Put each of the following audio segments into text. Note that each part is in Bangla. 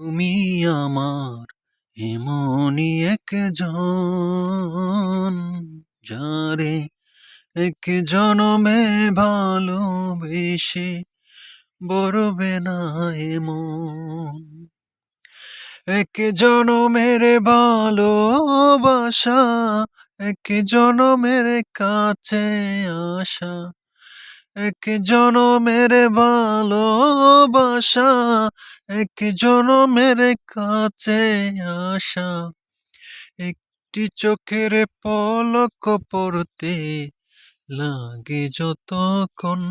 তুমি আমার এমনই একজন যারে এক জনমে ভালোবেসে বরবে না এমন। এক জনমের ভালোবাসা, এক জনমের কাছে আসা এক জনমের ভালোবাসা, এক জনমের কাছে আসা একটি চোখের পলক পড়তে লাগে যতক্ষণ।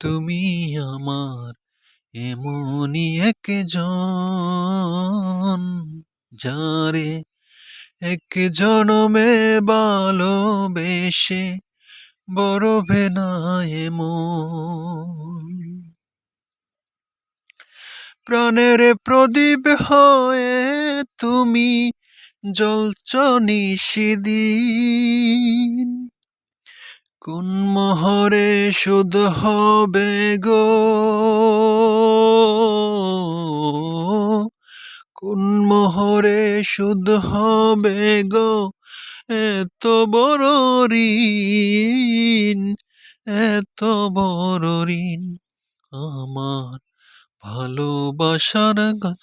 তুমি আমার এমনই একজন, যারে এক জনমে ভালোবেসে বড় ভেনা এমন প্রাণের প্রদীপ হয়ে তুমি জ্বলছ নিশিদিন। কোন মোহরে শুধ হবে গো? কোন মোহরে শুধ হবে গো? এত বড় ঋণ এত বড় ঋণ। আমার ভালোবাসার গা-